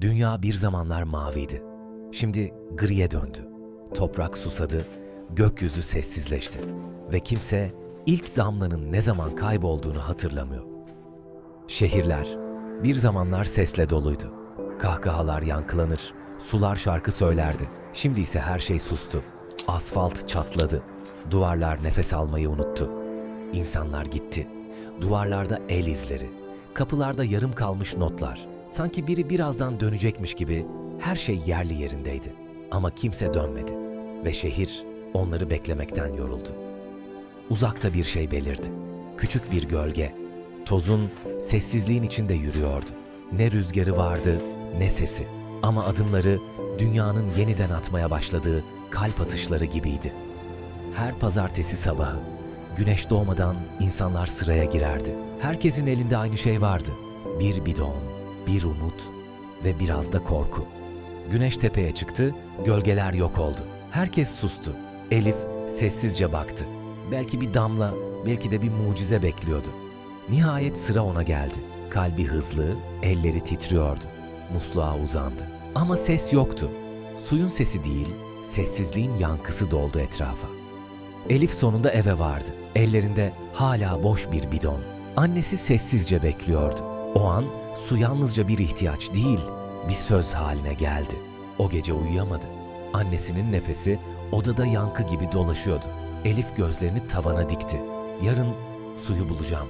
Dünya bir zamanlar maviydi. Şimdi griye döndü. Toprak susadı, gökyüzü sessizleşti ve kimse ilk damlanın ne zaman kaybolduğunu hatırlamıyor. Şehirler bir zamanlar sesle doluydu. Kahkahalar yankılanır, sular şarkı söylerdi. Şimdi ise her şey sustu. Asfalt çatladı. Duvarlar nefes almayı unuttu. İnsanlar gitti. Duvarlarda el izleri, kapılarda yarım kalmış notlar. Sanki biri birazdan dönecekmiş gibi her şey yerli yerindeydi. Ama kimse dönmedi ve şehir onları beklemekten yoruldu. Uzakta bir şey belirdi. Küçük bir gölge. Tozun sessizliğin içinde yürüyordu. Ne rüzgarı vardı ne sesi. Ama adımları dünyanın yeniden atmaya başladığı kalp atışları gibiydi. Her pazartesi sabahı güneş doğmadan insanlar sıraya girerdi. Herkesin elinde aynı şey vardı. Bir bidon, bir umut ve biraz da korku. Güneş tepeye çıktı, gölgeler yok oldu. Herkes sustu. Elif sessizce baktı. Belki bir damla, belki de bir mucize bekliyordu. Nihayet sıra ona geldi. Kalbi hızlı, elleri titriyordu. Musluğa uzandı. Ama ses yoktu. Suyun sesi değil, sessizliğin yankısı doldu etrafa. Elif sonunda eve vardı. Ellerinde hala boş bir bidon. Annesi sessizce bekliyordu. O an su yalnızca bir ihtiyaç değil, bir söz haline geldi. O gece uyuyamadı. Annesinin nefesi odada yankı gibi dolaşıyordu. Elif gözlerini tavana dikti. Yarın suyu bulacağım.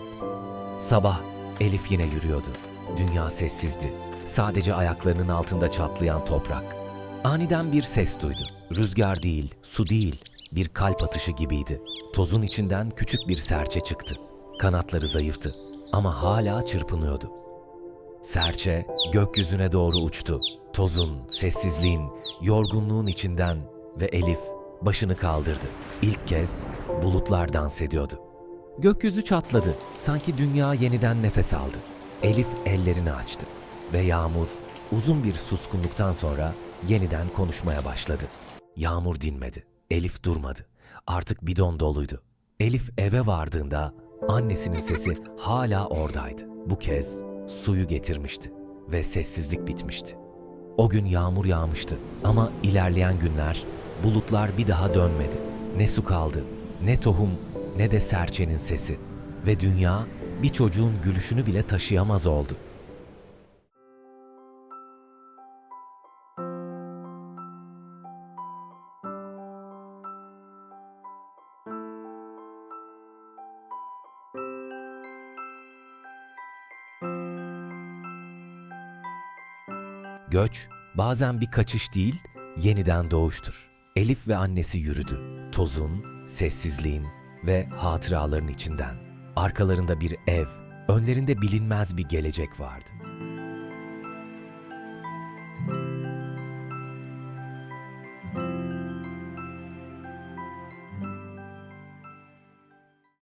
Sabah Elif yine yürüyordu. Dünya sessizdi. Sadece ayaklarının altında çatlayan toprak. Aniden bir ses duydu. Rüzgar değil, su değil, bir kalp atışı gibiydi. Tozun içinden küçük bir serçe çıktı. Kanatları zayıftı ama hala çırpınıyordu. Serçe gökyüzüne doğru uçtu. Tozun, sessizliğin, yorgunluğun içinden ve Elif başını kaldırdı. İlk kez bulutlar dans ediyordu. Gökyüzü çatladı. Sanki dünya yeniden nefes aldı. Elif ellerini açtı ve yağmur uzun bir suskunluktan sonra yeniden konuşmaya başladı. Yağmur dinmedi. Elif durmadı. Artık bidon doluydu. Elif eve vardığında annesinin sesi hala oradaydı. Bu kez suyu getirmişti ve sessizlik bitmişti. O gün yağmur yağmıştı ama ilerleyen günler bulutlar bir daha dönmedi. Ne su kaldı, ne tohum, ne de serçenin sesi ve dünya bir çocuğun gülüşünü bile taşıyamaz oldu. Göç bazen bir kaçış değil, yeniden doğuştur. Elif ve annesi yürüdü. Tozun, sessizliğin ve hatıraların içinden. Arkalarında bir ev, önlerinde bilinmez bir gelecek vardı.